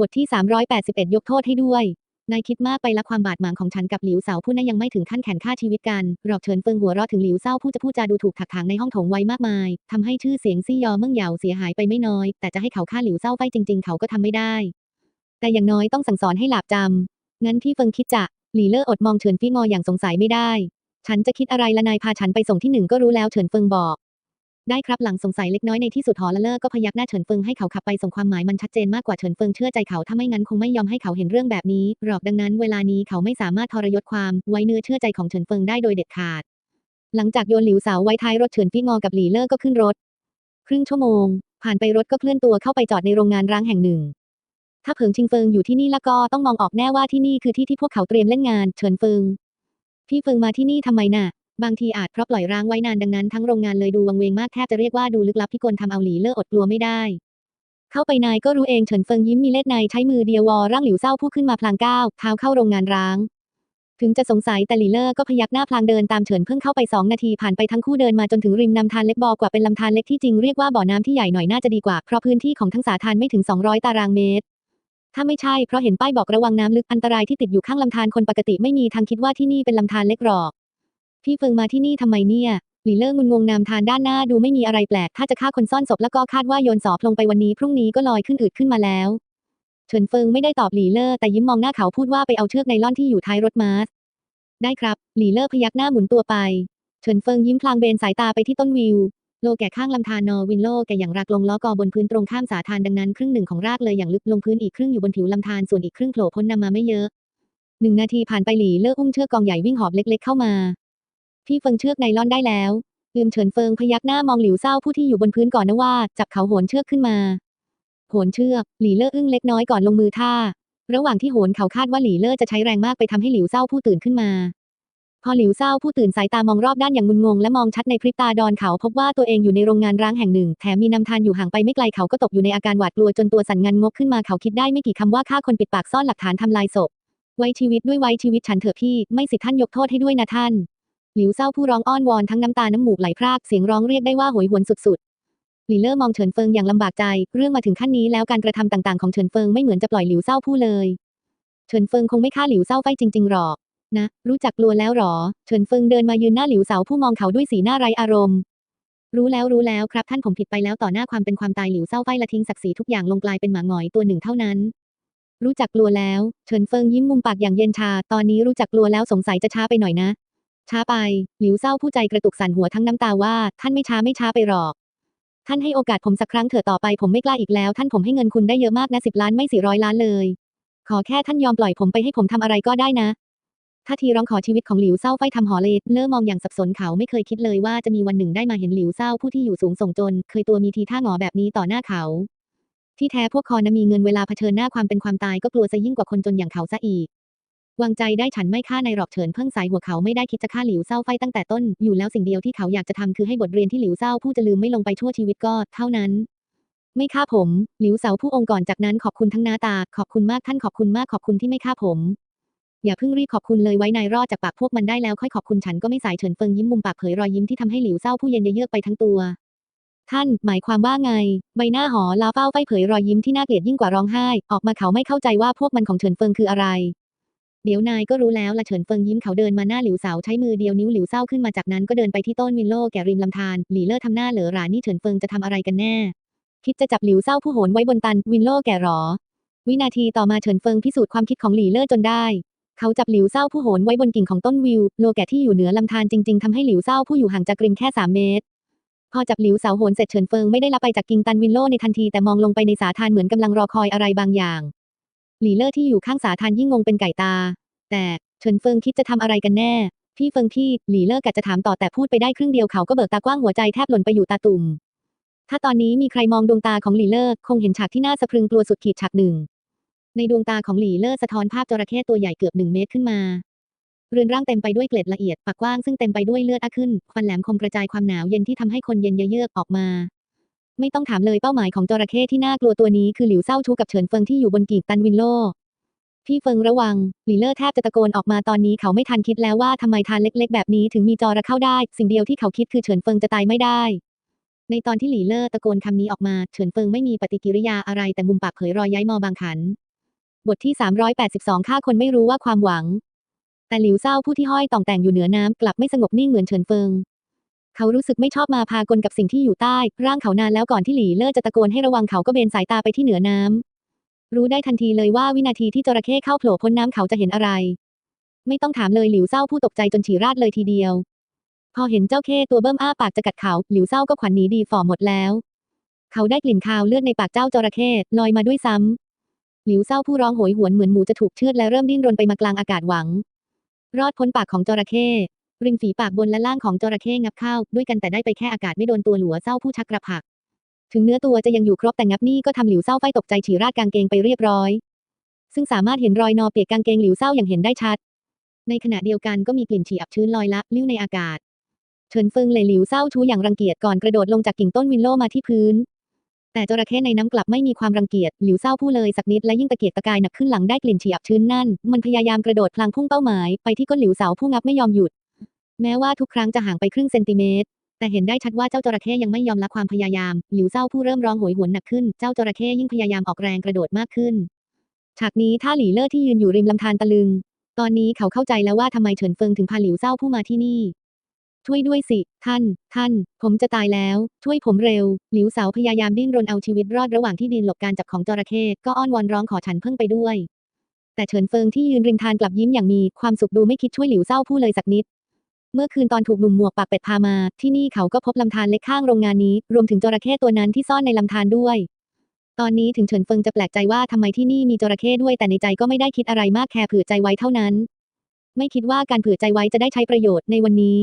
บทที่ 381 ยกโทษให้ด้วย นายคิดมากไปละความบาดหมางของฉันกับหลิวเสาผู้นั้นยังไม่ถึงขั้นแข่งฆ่าชีวิตกันหรอกเฉินเฟิงหัวเราะถึงหลิวเศร้าผู้จะพูดจาดูถูกถักถางในห้องโถงไว้มากมายทำให้ชื่อเสียงซี่ยอเมิ่งเหยาเสียหายไปไม่น้อย แต่จะให้เขาฆ่าหลิวเศร้าไฟจริง ๆ เขาก็ทำไม่ได้ แต่อย่างน้อยต้องสั่งสอนให้หลาบจำงั้นพี่เฟิงคิดจะหลี่เล่ออดมองเฉินฟี่งออย่างสงสัยไม่ได้ ฉันจะคิดอะไรละนายพาฉันไปส่งที่หนึ่งก็รู้แล้วเฉินเฟิงบอก ได้ครับหลังสงสัยเล็กน้อยในที่สุดหอละเลิกก็พยักหน้าเฉินเฟิงให้เขาขับไปส่งความหมายมันชัดเจนมากกว่าเฉินเฟิงเชื่อใจเขาถ้าไม่งั้นคงไม่ยอมให้เขาเห็นเรื่องแบบนี้หรอกดังนั้น เวลานี้เขาไม่สามารถทรยศความไว้เนื้อเชื่อใจของเฉินเฟิงได้โดยเด็ดขาด หลังจากโยนหลิวเสาไว้ท้ายรถเฉินฟี่งอกับหลีเล่อก็ขึ้นรถ ครึ่งชั่วโมง ผ่านไปรถก็เคลื่อนตัวเข้าไปจอดในโรงงานร้างแห่งหนึ่ง ถ้าเผิงชิงเฟิงอยู่ที่นี่แล้วก็ต้องมองออกแน่ว่าที่นี่คือที่ที่พวกเขาเตรียมเล่นงานเฉินเฟิงพี่เฟิงมาที่นี่ทำไมน่ะ บางทีอาจเพราะปล่อยร้างไว้นานดังนั้นทั้งโรงงานเลยดูวังเวงมากแทบจะเรียกว่าดูลึกลับพิกลทำเอาหลีเล่ออดกลัวไม่ได้ เข้าไปนายก็รู้เองเฉินเฟิงยิ้มมีเล็ดในใช้มือเดียววอร่างหลิวเศร้าผู้ขึ้นมาพลางก้าวเท้าเข้าโรงงานร้าง ถึงจะสงสัยแต่หลีเล่อก็พยักหน้าพลางเดินตามเฉินเพิ่งเข้าไปสองนาทีผ่านไปทั้งคู่เดินมาจนถึงริมลำธารเล็กบอกว่าเป็นลำธารเล็กที่จริงเรียกว่าบ่อน้ำที่ใหญ่หน่อยน่าจะดีกว่าเพราะพื้นที่ของทั้งสาธารไม่ถึง 200 ตารางเมตรถ้าไม่ใช่เพราะเห็นป้ายบอกระวังน้ำลึกอันตรายที่ติดอยู่ข้างลำธารคนปกติไม่มีทางคิดว่าที่นี่เป็นลำธารเล็กหรอก พี่เฟิงมาที่นี่ทำไมเนี่ย หลีเลิงงุนงงนามทานด้านหน้าดูไม่มีอะไรแปลก ถ้าจะฆ่าคนซ่อนศพแล้วก็คาดว่าโยนศพลงไปวันนี้พรุ่งนี้ก็ลอยขึ้นอืดขึ้นมาแล้ว เฉินเฟิงไม่ได้ตอบหลีเล่อแต่ยิ้มมองหน้าเขาพูดว่าไปเอาเชือกไนล่อนที่อยู่ท้ายรถมาสได้ครับ หลีเล่อพยักหน้าหมุนตัวไป เฉินเฟิงยิ้มพลางเบนสายตาไปที่ต้นวิว โลแก่ข้างลำธารนอวินโลแก่อย่างรากลงล้อกอบนพื้นตรงข้ามสาธารดังนั้นครึ่งหนึ่งของรากเลยอย่างลึกลงพื้นอีกครึ่งอยู่บนผิวลำธารส่วนอีกครึ่งโผล่พ้นนำมาไม่เยอะหนึ่งนาทีผ่านไปหลีเลิกอุ้มเชือกกองใหญ่วิ่งหอบเล็ก ๆ เข้ามา พี่เฟิงเชือกไนล่อนได้แล้วลืมเฉินเฟิงพยักหน้ามองหลิวเศร้าผู้ที่อยู่บนพื้นก่อนนะว่า จับเขาโหนเชือกขึ้นมาโหนเชือก หลีเล่ออึ้งเล็กน้อยก่อนลงมือท่า ระหว่างที่โหนเขาคาดว่าหลีเล่อจะใช้แรงมากไปทำให้หลิวเศร้าผู้ตื่นขึ้นมา พอหลิวเศร้าผู้ตื่นสายตามองรอบด้านอย่างงุนงงและมองชัดในพริบตาดอนเขาพบว่าตัวเองอยู่ในโรงงานร้างแห่งหนึ่ง แถมมีนำทานอยู่ห่างไปไม่ไกลเขาก็ตกอยู่ในอาการหวาดกลัวจนตัวสั่นงันงกขึ้นมาเขาคิดได้ไม่กี่คำว่าฆ่าคนปิดปากซ่อนหลักฐานทำลายศพไว้ชีวิตด้วยไว้ชีวิตฉันเถอะพี่ ไม่สิท่านยกโทษให้ด้วยนะท่าน หลิวเศร้าผู้ร้องอ้อนวอนทั้งน้ำตาน้ำมูกไหลพรากเสียงร้องเรียกได้ว่าโหยหวนสุดๆหลีเล่อมองเฉินเฟิงอย่างลำบากใจ เรื่องมาถึงขั้นนี้แล้วการกระทำต่างๆของเฉินเฟิงไม่เหมือนจะปล่อยหลิวเศร้าผู้เลย เฉินเฟิงคงไม่ฆ่าหลิวเศร้าไฟจริงๆหรอกนะ รู้จักกลัวแล้วหรอ เฉินเฟิงเดินมายืนหน้าหลิวเสาผู้มองเขาด้วยสีหน้าไรอารมณ์ รู้แล้วรู้แล้วครับท่านผมผิดไปแล้วต่อหน้าความเป็นความตายหลิวเศร้าไฟละทิ้งศักดิ์ศรีทุกอย่างลงกลายเป็นหมาหงอยตัวหนึ่งเท่านั้น รู้จักกลัวแล้ว เฉินเฟิงยิ้มมุมปากอย่างเย็นชา ตอนนี้รู้จักกลัวแล้วสงสัยจะช้าไปหน่อยนะ ช้าไป หลิวเศร้าผู้ใจกระตุกสั่นหัวทั้งน้ำตาว่า ท่านไม่ช้าไม่ช้าไปหรอก ท่านให้โอกาสผมสักครั้งเถอะต่อไปผมไม่กล้าอีกแล้ว ท่านผมให้เงินคุณได้เยอะมากนะสิบล้านไม่สี่ร้อยล้านเลย ขอแค่ท่านยอมปล่อยผมไปให้ผมทำอะไรก็ได้นะท่าทีร้องขอชีวิตของหลิวเศร้าไฟทำหอเลเล่อมองอย่างสับสนเขาไม่เคยคิดเลยว่าจะมีวันหนึ่งได้มาเห็นหลิวเศร้าผู้ที่อยู่สูงส่งจน เคยตัวมีทีท่าหงอแบบนี้ต่อหน้าเขา ที่แท้พวกคอนะมีเงินเวลาเผชิญหน้าความเป็นความตายก็กลัวซะยิ่งกว่าคนจนอย่างเขาซะอีก วางใจได้ฉันไม่ฆ่าในหรอกเฉินเพิ่งสายหัวเขาไม่ได้คิดจะฆ่าหลิวเศร้าไฟตั้งแต่ต้น อยู่แล้วสิ่งเดียวที่เขาอยากจะทำคือให้บทเรียนที่หลิวเศร้าผู้จะลืมไม่ลงไปชั่วชีวิตก็ เท่านั้น ไม่ฆ่าผม หลิวเสาผู้องค์ก่อนจากนั้นขอบคุณทั้งน้าตา ขอบคุณมากท่านขอบคุณมากขอบคุณที่ไม่ฆ่าผมอย่าเพิ่งรีบขอบคุณเลยไว้นายรอดจากปากพวกมันได้แล้วค่อยขอบคุณฉันก็ไม่สายเฉินเฟิงยิ้มมุมปากเผยรอยยิ้มที่ทำให้หลิวเศร้าผู้เย็นเยือกไปทั้งตัว ท่านหมายความว่าไง ใบหน้าหอลาเฝ้าไฟเผยรอยยิ้มที่น่าเกลียดยิ่งกว่าร้องไห้ ออกมาเขาไม่เข้าใจว่าพวกมันของเฉินเฟิงคืออะไร เดี๋ยวนายก็รู้แล้วละเฉินเฟิงยิ้มเขาเดินมาหน้าหลิวเสาใช้มือเดียวนิ้วหลิวเศร้าขึ้นมาจากนั้นก็เดินไปที่ต้นวินโลแก่ริมลำธารหลีเล่อทำหน้าเหลอหรานี่เฉินเฟิงจะทำอะไรกันแน่ คิดจะจับหลิวเศร้าผู้โหนไว้บนตันวินโลแก่หรอ วินาทีต่อมาเฉินเฟิงพิสูจน์ความคิดของหลีเล่อจนได้ เขาจับหลิวเศร้าผู้โหนไว้บนกิ่งของต้นวิวโลแก่ที่อยู่เหนือลำธารจริง ๆทำให้หลิวเศร้าผู้อยู่ห่างจากกริมแค่สามเมตรพอจับหลิวเสาโหนเสร็จเฉินเฟิงไม่ได้ละไปจากกิ่งตันวินโลในทันทีแต่มองลงไปในสาธารเหมือนกำลังรอคอยอะไรบางอย่าง หลีเล่อที่อยู่ข้างสาธารยิ่งงงเป็นไก่ตา แต่เฉินเฟิงคิดจะทำอะไรกันแน่ พี่เฟิงพี่หลีเล่อกะจะถามต่อแต่พูดไปได้ครึ่งเดียวเขาก็เบิกตากว้างหัวใจแทบหล่นไปอยู่ตาตุ่ม ถ้าตอนนี้มีใครมองดวงตาของหลีเล่อคงเห็นฉากที่น่าสะพรึงกลัวสุดขีดฉากหนึ่ง ในดวงตาของหลีเล่อสะท้อนภาพจระเข้ตัวใหญ่เกือบหนึ่งเมตรขึ้นมาเรือนร่างเต็มไปด้วยเกล็ดละเอียดปากกว้างซึ่งเต็มไปด้วยเลือดอะขึ้น ฟันแหลมคมกระจายความหนาวเย็นที่ทำให้คนเย็นเยือกออกมา ไม่ต้องถามเลยเป้าหมายของจระเข้ที่น่ากลัวตัวนี้คือหลิวเศร้าชูกับเฉินเฟิงที่อยู่บนกีบตันวินโลพี่เฟิงระวังหลีเล่อแทบจะตะโกนออกมาตอนนี้เขาไม่ทันคิดแล้วว่าทำไมทานเล็กๆ แบบนี้ถึงมีจอระเข้าได้ สิ่งเดียวที่เขาคิดคือเฉินเฟิงจะตายไม่ได้ ในตอนที่หลีเล่อตะโกนคำนี้ออกมาเฉินเฟิงไม่มีปฏิกิริยาอะไรแต่มุมปากเผยรอยย้ายมอบางขัน บทที่ 382ฆ่าคนไม่รู้ว่าความหวัง แต่หลิวเศร้าผู้ที่ห้อยต่องแต่งอยู่เหนือน้ำกลับไม่สงบนิ่งเหมือนเฉินเฟิง เขารู้สึกไม่ชอบมาพากลกับสิ่งที่อยู่ใต้ ร่างเขานานแล้วก่อนที่หลีเล่อจะตะโกนให้ระวังเขาก็เบนสายตาไปที่เหนือน้ำรู้ได้ทันทีเลยว่าวินาทีที่จระเข้เข้าโผล่พ้นน้ำเขาจะเห็นอะไร ไม่ต้องถามเลยหลิวเศร้าผู้ตกใจจนฉี่ราดเลยทีเดียว พอเห็นเจ้าเข้ตัวเบิ้มอ้าปากจะกัดเขา หลิวเศร้าก็ขวัญหนีดีฝ่อหมดแล้ว เขาได้กลิ่นคาวเลือดในปากเจ้าจระเข้ลอยมาด้วยซ้ำหลิวเศร้าผู้ร้องโหยหวนเหมือนหมูจะถูกเชือดและเริ่มดิ้นรนไปมากลางอากาศหวัง รอดพ้นปากของจระเข้ ริมฝีปากบนและล่างของจระเข้งับเข้า ด้วยกันแต่ได้ไปแค่อากาศไม่โดนตัวหลัวเศร้าผู้ชักกระผัก ถึงเนื้อตัวจะยังอยู่ครบแต่งับนี่ก็ทำหลิวเศร้าไฟตกใจฉี่ราดกางเกงไปเรียบร้อย ซึ่งสามารถเห็นรอยนอเปียกกางเกงหลิวเศร้าอย่างเห็นได้ชัด ในขณะเดียวกันก็มีกลิ่นฉี่อับชื้นลอยละลิ้วในอากาศเฉินเฟิงเลยหลิวเศร้าชูอย่างรังเกียจก่อนกระโดดลงจากกิ่งต้นวินโลมาที่พื้น แต่จระเข้ในน้ำกลับไม่มีความรังเกียจหลิวเศร้าผู้เลยสักนิดและยิ่งตะเกียกตะกายหนักขึ้นหลังได้กลิ่นฉี่อับชื้นนั่น มันพยายามกระโดดพลางพุ่งเป้าหมายไปที่ก้นหลิวเสาผู้งับไม่ยอมหยุด แม้ว่าทุกครั้งจะห่างไปครึ่งเซนติเมตร แต่เห็นได้ชัดว่าเจ้าจระเข้ยังไม่ยอมละความพยายาม หลิวเศร้าผู้เริ่มร้องโหยหวนหนักขึ้น เจ้าจระเข้ยิ่งพยายามออกแรงกระโดดมากขึ้น ฉากนี้ท่าหลีเล่อที่ยืนอยู่ริมลำธารตะลึง ตอนนี้เขาเข้าใจแล้วว่าทำไมเฉินเฟิงถึงพาหลิวเศร้าผู้มาที่นี่ ช่วยด้วยสิ ท่าน ท่าน ผมจะตายแล้ว ช่วยผมเร็ว หลิวเสาพยายามดิ้นรนเอาชีวิตรอดระหว่างที่ดินหลบการจับของจระเข้ก็อ้อนวอนร้องขอฉันเพิ่งไปด้วยแต่เฉินเฟิงที่ยืนริมทานกลับยิ้มอย่างมีความสุขดูไม่คิดช่วยหลิวเศร้าผู้เลยสักนิด เมื่อคืนตอนถูกหนุ่มหมวกปากเป็ดพามา ที่นี่เขาก็พบลำธารเล็กข้างโรงงานนี้ รวมถึงจระเข้ตัวนั้นที่ซ่อนในลำธารด้วย ตอนนี้ถึงเฉินเฟิงจะแปลกใจว่าทำไมที่นี่มีจระเข้ด้วยแต่ในใจก็ไม่ได้คิดอะไรมากแค่เผื่อใจไว้เท่านั้น ไม่คิดว่าการเผื่อใจไว้จะได้ใช้ประโยชน์ในวันนี้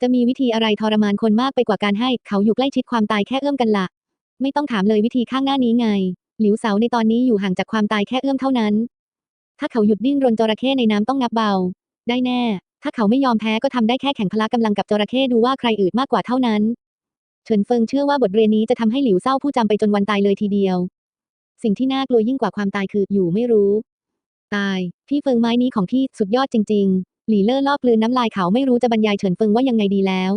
จะมีวิธีอะไรทรมานคนมากไปกว่าการให้ เขาอยู่ใกล้ชิดความตายแค่เอื้อมกันละไม่ต้องถามเลยวิธีข้างหน้านี้ไง หลิวเสาในตอนนี้อยู่ห่างจากความตายแค่เอื้อมเท่านั้น ถ้าเขาหยุดดิ้นรนจระเข้ในน้ำต้องนับเบา ได้แน่ ถ้าเขาไม่ยอมแพ้ก็ทำได้แค่แข่งพละกำลังกับจระเข้ดูว่าใครอืดมากกว่าเท่านั้น เฉินเฟิงเชื่อว่าบทเรียนนี้จะทำให้หลิวเศร้าผู้จำไปจนวันตายเลยทีเดียว สิ่งที่น่ากลัวยิ่งกว่าความตายคืออยู่ไม่รู้ ตาย พี่เฟิงไม้นี้ของพี่สุดยอดจริง ๆ หลี่เล่อลอบลืนน้ำลายเขาไม่รู้จะบรรยายเฉินเฟิงว่ายังไงดีแล้ว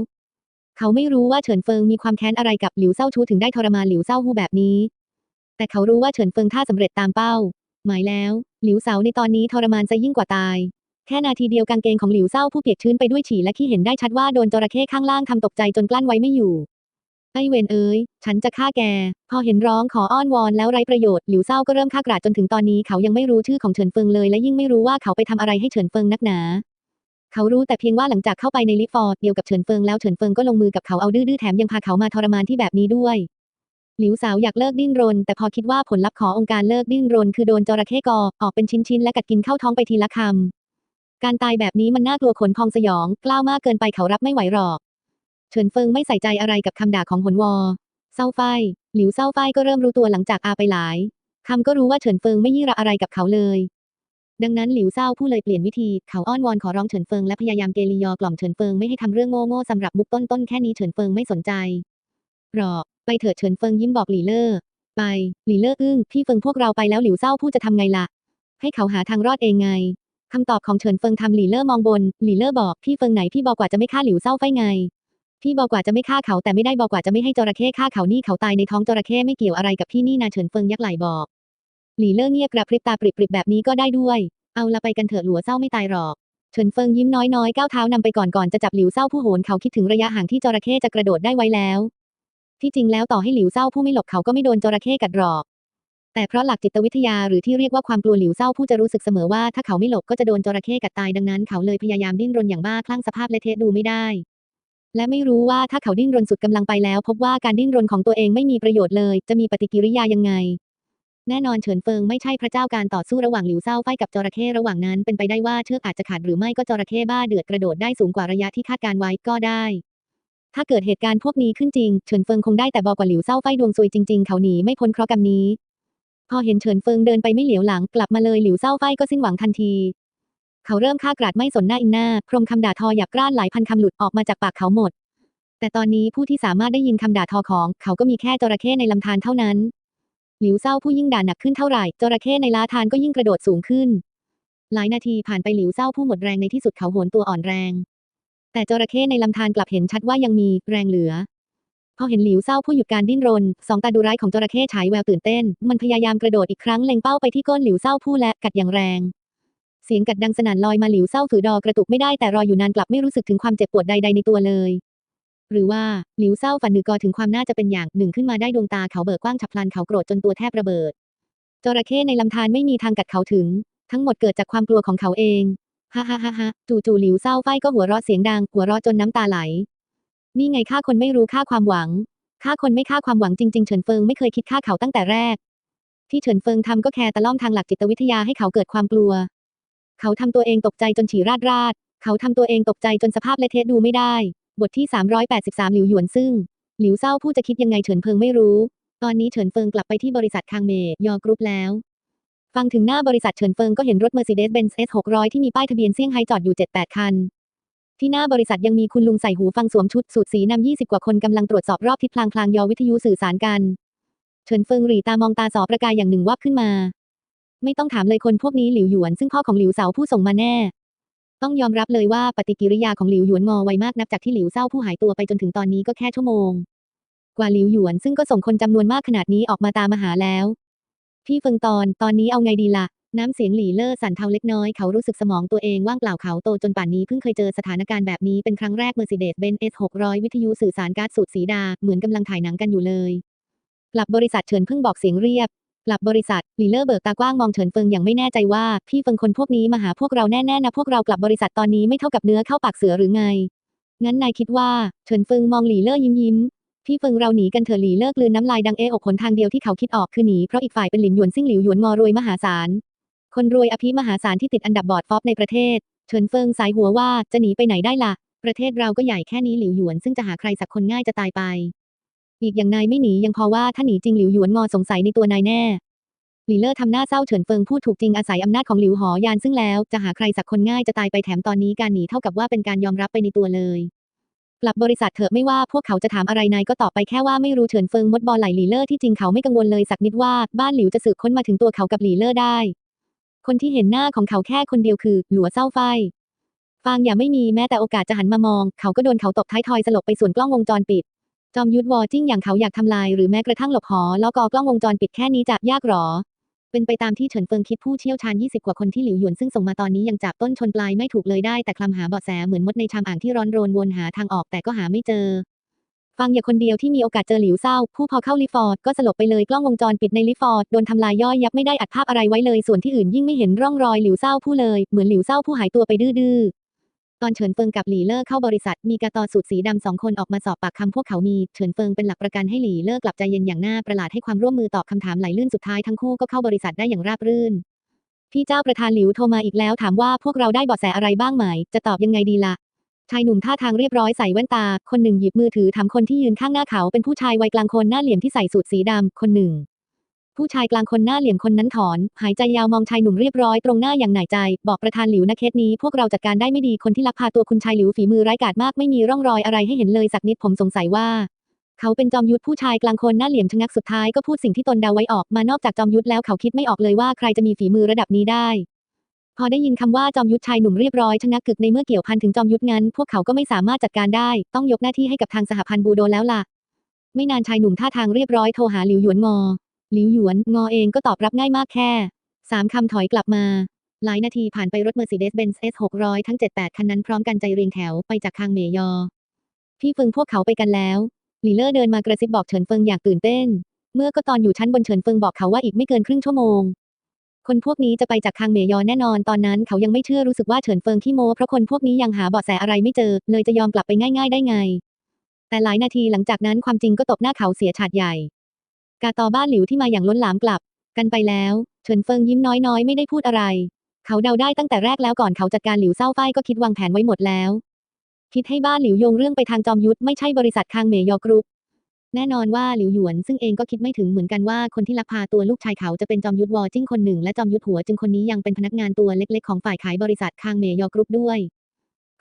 เขาไม่รู้ว่าเฉินเฟิงมีความแค้นอะไรกับหลิวเศร้าชูถึงได้ทรมานหลิวเศร้าหูแบบนี้ แต่เขารู้ว่าเฉินเฟิงถ้าสำเร็จตามเป้า หมายแล้ว หลิวเสาในตอนนี้ทรมานจะยิ่งกว่าตาย แค่นาทีเดียวกางเกงของหลิวเศร้าผู้เปียกชื้นไปด้วยฉี่และขี้เห็นได้ชัดว่าโดนจระเข้ข้างล่างทำตกใจจนกลั้นไว้ไม่อยู่ไอเวนเอ้ย ฉันจะฆ่าแก พอเห็นร้องขออ้อนวอนแล้วไร้ประโยชน์หลิวเศร้าก็เริ่มฆ่ากราดจนถึงตอนนี้เขายังไม่รู้ชื่อของเฉินเฟิงเลย และยิ่งไม่รู้ว่าเขาไปทำอะไรให้เฉินเฟิงนักหนา เขารู้แต่เพียงว่าหลังจากเข้าไปในลิฟต์ฟอร์ดเดียวกับเฉินเฟิงแล้วเฉินเฟิงก็ลงมือกับเขาเอาดื้อแถมยังพาเขามาทรมานที่แบบนี้ด้วย หลิวสาวอยากเลิกดิ้นรน แต่พอคิดว่าผลลัพธ์ขององค์การเลิกดิ้นรน คือโดนจระเข้กอออกเป็นชิ้นๆและกัดกินเข้าท้องไปทีละคำ การตายแบบนี้มันน่ากลัวขนพองสยอง กล้าวมากเกินไปเขารับไม่ไหวหรอก เฉินเฟิงไม่ใส่ใจอะไรกับคำด่าของหนวอ เศร้าไฟ หลิวเศร้าไฟก็เริ่มรู้ตัวหลังจากอาไปหลายคำก็รู้ว่าเฉินเฟิงไม่ยี่ระอะไรกับเขาเลย ดังนั้นหลิวเศร้าผู้เลยเปลี่ยนวิธี เขาอ้อนวอนขอร้องเฉินเฟิงและพยายามเกลียอกล่อมเฉินเฟิงไม่ให้ทำเรื่องโง่ๆสำหรับมุกต้นๆแค่นี้เฉินเฟิงไม่สนใจหรอกไปเถิดเฉินเฟิงยิ้มบอกหลี่เล่อไปหลี่เล่ออึ้งพี่เฟิงพวกเราไปแล้วหลิวเศร้าผู้จะทำไงล่ะ ให้เขาหาทางรอดเองไง คำตอบของเฉินเฟิงทำหลี่เล่อมองบน หลี่เล่อบอก พี่เฟิงไหนพี่บอกว่าจะไม่ฆ่าหลิวเศร้าไฟไง พี่บอกว่าจะไม่ฆ่าเขาแต่ไม่ได้บอกว่าจะไม่ให้จระเข้ฆ่าเขานี่เขาตายในท้องจระเข้ไม่เกี่ยวอะไรกับพี่นี่นาเฉินเฟิงยักไหลบอก หลี่เล่อเงียบกระพริบตาปริบๆแบบนี้ก็ได้ด้วย เอาละไปกันเถอะหลัวเศร้าไม่ตายหรอก เฉินเฟิงยิ้มน้อยๆก้าวเท้านำไปก่อนก่อนจะจับหลิวเศร้าผู้โหนเขาคิดถึงระยะห่างที่จระเข้จะกระโดดได้ไว้แล้ว ที่จริงแล้วต่อให้หลิวเศร้าผู้ไม่หลบเขาก็ไม่โดนจระเข้กัดหรอก แต่เพราะหลักจิตวิทยาหรือที่เรียกว่าความกลัวหลิวเศร้าผู้จะรู้สึกเสมอว่าถ้าเขาไม่หลบก็จะโดนจระเข้กัดตายดังนั้นเขาเลยพยายามดิ้นรนอย่างบ้าคลั่งสภาพเละเทะดูไม่ได้ และไม่รู้ว่าถ้าเขาดิ้นรนสุดกำลังไปแล้ว พบว่าการดิ้นรนของตัวเองไม่มีประโยชน์เลย จะมีปฏิกิริยายังไง แน่นอนเฉินเฟิงไม่ใช่พระเจ้าการต่อสู้ระหว่างหลิวเศร้าไฟกับจระเข้ระหว่างนั้นเป็นไปได้ว่าเชือกอาจจะขาดหรือไม่ก็จระเข้บ้าเดือดกระโดดได้สูงกว่าระยะที่คาดการไว้ก็ได้ถ้าเกิดเหตุการณ์พวกนี้ขึ้นจริง เฉินเฟิงคงได้แต่บอกว่าหลิวเศร้าไฟดวงซวยจริง ๆ เขาหนีไม่พ้นเคราะห์กรรมนี้ พอเห็นเฉินเฟิงเดินไปไม่เหลียวหลังกลับมาเลยหลิวเศร้าไฟก็สิ้นหวังทันที เขาเริ่มฆ่ากราดไม่สนหน้าอินหน้าพรมคำด่าทอหยาบกร้านหลายพันคำหลุดออกมาจากปากเขาหมด แต่ตอนนี้ผู้ที่สามารถได้ยินคำด่าทอของ เขาก็มีแค่จระเข้ในลำธารเท่านั้น หลิวเศร้าผู้ยิ่งด่าหนักขึ้นเท่าไหร่จระเข้ในลาทานก็ยิ่งกระโดดสูงขึ้น หลายนาทีผ่านไปหลิวเศร้าผู้หมดแรงในที่สุดเขาโหนตัวอ่อนแรง แต่จระเข้ในลำธารกลับเห็นชัดว่ายังมีแรงเหลือ พอเห็นหลิวเศร้าผู้หยุดการดิ้นรน สองตาดูร้ายของจระเข้ฉายแววตื่นเต้น มันพยายามกระโดดอีกครั้งเล็งเป้าไปที่ก้นหลิวเศร้าผู้และกัดอย่างแรง เสียงกัดดังสนั่นลอยมาหลิวเศร้าฝือดอกระตุกไม่ได้แต่รออยู่นานกลับไม่รู้สึกถึงความเจ็บปวดใดๆในตัวเลย หรือว่าหลิวเศร้าฝันนึกกอถึงความน่าจะเป็นอย่างหนึ่งขึ้นมาได้ดวงตาเขาเบิกกว้างฉับพลันเขาโกรธจนตัวแทบระเบิด จระเข้ในลำธารไม่มีทางกัดเขาถึง ทั้งหมดเกิดจากความกลัวของเขาเองฮ่าฮ่าฮ่าฮ่าจู่ๆหลิวเศร้าไฟก็หัวเราะเสียงดังหัวเราะจนน้ำตาไหล นี่ไงฆ่าคนไม่รู้ฆ่าความหวังฆ่าคนไม่ฆ่าความหวังจริงๆเฉินเฟิงไม่เคยคิดฆ่าเขาตั้งแต่แรก ที่เฉินเฟิงทำก็แค่ตะล่อมทางหลักจิตวิทยาให้เขาเกิดความกลัว เขาทำตัวเองตกใจจนฉี่ราดราดเขาทำตัวเองตกใจจนสภาพเละเทะดูไม่ได้ บทที่ 383 หลิวหยวนซึ่ง หลิวเศร้าผู้จะคิดยังไงเฉินเฟิงไม่รู้ ตอนนี้เฉินเฟิงกลับไปที่บริษัทคางเมยยอกรุ๊ปแล้ว ฟังถึงหน้าบริษัทเฉินเฟิงก็เห็นรถ Mercedes-Benz S600 ที่มีป้ายทะเบียนเซี่ยงไฮ้จอดอยู่ 7-8 คัน ที่หน้าบริษัทยังมีคุณลุงใส่หูฟังสวมชุดสูทสีนำ20กว่าคนกำลังตรวจสอบรอบทิศพลางพลางยอวิทยุสื่อสารกันเฉินเฟิงหรีตามองตาสอประกายอย่างหนึ่งวับขึ้นมา ไม่ต้องถามเลยคนพวกนี้หลิวหยวนซึ่งพ่อของหลิวเสาผู้ส่งมาแน่ ต้องยอมรับเลยว่าปฏิกิริยาของหลิวหยวนงอไวมากนับจากที่หลิวเศร้าผู้หายตัวไปจนถึงตอนนี้ก็แค่ชั่วโมง กว่าหลิวหยวนซึ่งก็ส่งคนจำนวนมากขนาดนี้ออกมาตามมาหาแล้ว พี่เฟิงตอนตอนนี้เอาไงดีละ่ะ น้ำเสียงหลี่เล่อสั่นเทาเล็กน้อยเขารู้สึกสมองตัวเองว่างเปล่าเขาโตจนป่านนี้เพิ่งเคยเจอสถานการณ์แบบนี้เป็นครั้งแรก Mercedes-Benz S600 วิทยุสื่อสารการ์ดสูตรสีดา เหมือนกำลังถ่ายหนังกันอยู่เลยกลับบริษัทเฉินเพิ่งบอกเสียงเรียบกลับบริษัทหลี่เล่อเบิกตากว้างมองเฉินเฟิงอย่างไม่แน่ใจว่า พี่เฟิงคนพวกนี้มาหาพวกเราแน่ๆนะพวกเรากลับบริษัทตอนนี้ไม่เท่ากับเนื้อเข้าปากเสือหรือไง งั้นนายคิดว่าเฉินเฟิงมองหลี่เล่อยิ้มยิ้มพี่เฟิงเราหนีกันเถอะหลีเลิกลืนน้ำลายดังเออกหนทางเดียวที่เขาคิดออกคือหนีเพราะอีกฝ่ายเป็นหลินหยวนซิ่งหลิวหยวนงอรวยมหาศาล คนรวยอภิมหาศาลที่ติดอันดับบอร์ดฟอบในประเทศ เฉินเฟิงสายหัวว่าจะหนีไปไหนได้ล่ะ ประเทศเราก็ใหญ่แค่นี้หลิวหยวนซึ่งจะหาใครสักคนง่ายจะตายไป อีกอย่างนายไม่หนียังพอว่าถ้าหนีจริงหลิวหยวนงอสงสัยในตัวนายแน่หลีเล่อทำหน้าเศร้าเฉินเฟิงพูดถูกจริงอาศัยอำนาจของหลิวหอยานซึ่งแล้วจะหาใครสักคนง่ายจะตายไปแถมตอนนี้การหนีเท่ากับว่าเป็นการยอมรับไปในตัวเลยกลับบริษัทเถอะไม่ว่าพวกเขาจะถามอะไรนายก็ตอบไปแค่ว่าไม่รู้เฉินเฟิงมดบอลไหลหลีเล่อที่จริงเขาไม่กังวลเลยสักนิดว่าบ้านหลิวจะสืบค้นมาถึงตัวเขากับหลีเล่อได้ คนที่เห็นหน้าของเขาแค่คนเดียวคือ หลัวเศร้าไฟฟางอย่าไม่มีแม้แต่โอกาสจะหันมามอง เขาก็โดนเขาตบท้ายทอยสลบไปส่วนกล้องวงจรปิด จอมยุทธวอจิ้งอย่างเขาอยากทำลายหรือแม้กระทั่งหลบหอแล้วก็กล้องวงจรปิดแค่นี้จะยากหรอ เป็นไปตามที่เฉินเฟิงคิดผู้เชี่ยวชาญ 20 กว่าคนที่หลิวหยวนซึ่งส่งมาตอนนี้ยังจับต้นชนปลายไม่ถูกเลยได้แต่คลำหาเบาะแสเหมือนมดในชามอ่างที่ร้อนรนวนหาทางออกแต่ก็หาไม่เจอ ฟังอย่าคนเดียวที่มีโอกาสเจอหลิวเศร้า ผู้พอเข้าลิฟอร์ดก็สลบไปเลยกล้องวงจรปิดในลิฟอร์ดโดนทำลายย่อยยับไม่ได้อัดภาพอะไรไว้เลยส่วนที่อื่นยิ่งไม่เห็นร่องรอยหลิวเศร้าผู้เลยเหมือนหลิวเศร้าผู้หายตัวไปดื้อตอนเฉินเฟิงกับหลี่เล่อเข้าบริษัท มีกาตอสูตรสีดำสองคนออกมาสอบปากคำพวกเขามีเฉินเฟิงเป็นหลักประกันให้หลี่เล่อกลับใจเย็นอย่างน่าประหลาดให้ความร่วมมือตอบคำถามไหลลื่นสุดท้ายทั้งคู่ก็เข้าบริษัทได้อย่างราบรื่น พี่เจ้าประธานหลิวโทรมาอีกแล้วถามว่าพวกเราได้เบาะแสอะไรบ้างไหม จะตอบยังไงดีละ่ะ ชายหนุ่มท่าทางเรียบร้อยใส่แว่นตา คนหนึ่งหยิบมือถือถามคนที่ยืนข้างหน้าเขาเป็นผู้ชายวัยกลางคนหน้าเหลี่ยมที่ใส่สูทสีดำคนหนึ่ง ผู้ชายกลางคนหน้าเหลี่ยมคนนั้นถอน หายใจยาวมองชายหนุ่มเรียบร้อยตรงหน้าอย่างหน่ายใจ บอกประธานหลิวนะเคสนี้พวกเราจัดการได้ไม่ดีคนที่ลักพาตัวคุณชายหลิวฝีมือร้ายกาจมากไม่มีร่องรอยอะไรให้เห็นเลยสักนิดผมสงสัยว่าเขาเป็นจอมยุทธผู้ชายกลางคนหน้าเหลี่ยมชะงักสุดท้ายก็พูดสิ่งที่ตนเดาไว้ออกมานอกจากจอมยุทธแล้วเขาคิดไม่ออกเลยว่าใครจะมีฝีมือระดับนี้ได้ พอได้ยินคำว่าจอมยุทธชายหนุ่มเรียบร้อยชะงักกึกในเมื่อเกี่ยวพันถึงจอมยุทธงั้น พวกเขาก็ไม่สามารถจัดการได้ ต้องยกหน้าที่ให้กับทางสหพันธ์บูโดแล้วล่ะ ไม่นานชายหนุ่มท่าทางเรียบร้อยโทรหาหลิวหยวนงอ หลิวหยวนงอเองก็ตอบรับง่ายมากแค่สามคำถอยกลับมา หลายนาทีผ่านไปรถ Mercedes-Benz S600 ทั้ง78คันนั้นพร้อมกันใจเรียงแถวไปจากคางเมยอ พี่เฟิงพวกเขาไปกันแล้วหลีเลอร์เดินมากระซิบบอกเฉินเฟิงอยากตื่นเต้น เมื่อก็ตอนอยู่ชั้นบนเฉินเฟิงบอกเขาว่าอีกไม่เกินครึ่งชั่วโมง คนพวกนี้จะไปจากคางเมยอแน่นอนตอนนั้นเขายังไม่เชื่อรู้สึกว่าเฉินเฟิงขี้โม้เพราะคนพวกนี้ยังหาเบาะแสอะไรไม่เจอ เลยจะยอมกลับไปง่ายๆได้ไง แต่หลายนาทีหลังจากนั้นความจริงก็ตบหน้าเขาเสียฉาดใหญ่ กาตอบ้านหลิวที่มาอย่างล้นหลามกลับ กันไปแล้วเฉินเฟิงยิ้มน้อยๆไม่ได้พูดอะไร เขาเดาได้ตั้งแต่แรกแล้วก่อนเขาจัดการหลิวเศร้าไฟก็คิดวางแผนไว้หมดแล้ว คิดให้บ้านหลิวโยงเรื่องไปทางจอมยุทธไม่ใช่บริษัทคางเมยอกรุ๊ป แน่นอนว่าหลิวหยวนซึ่งเองก็คิดไม่ถึงเหมือนกันว่าคนที่ลักพาตัวลูกชายเขาจะเป็นจอมยุทธวอจิ้งคนหนึ่งและจอมยุทธหัวจึงคนนี้ยังเป็นพนักงานตัวเล็กๆของฝ่ายขายบริษัทคางเมยอกรุ๊ปด้วย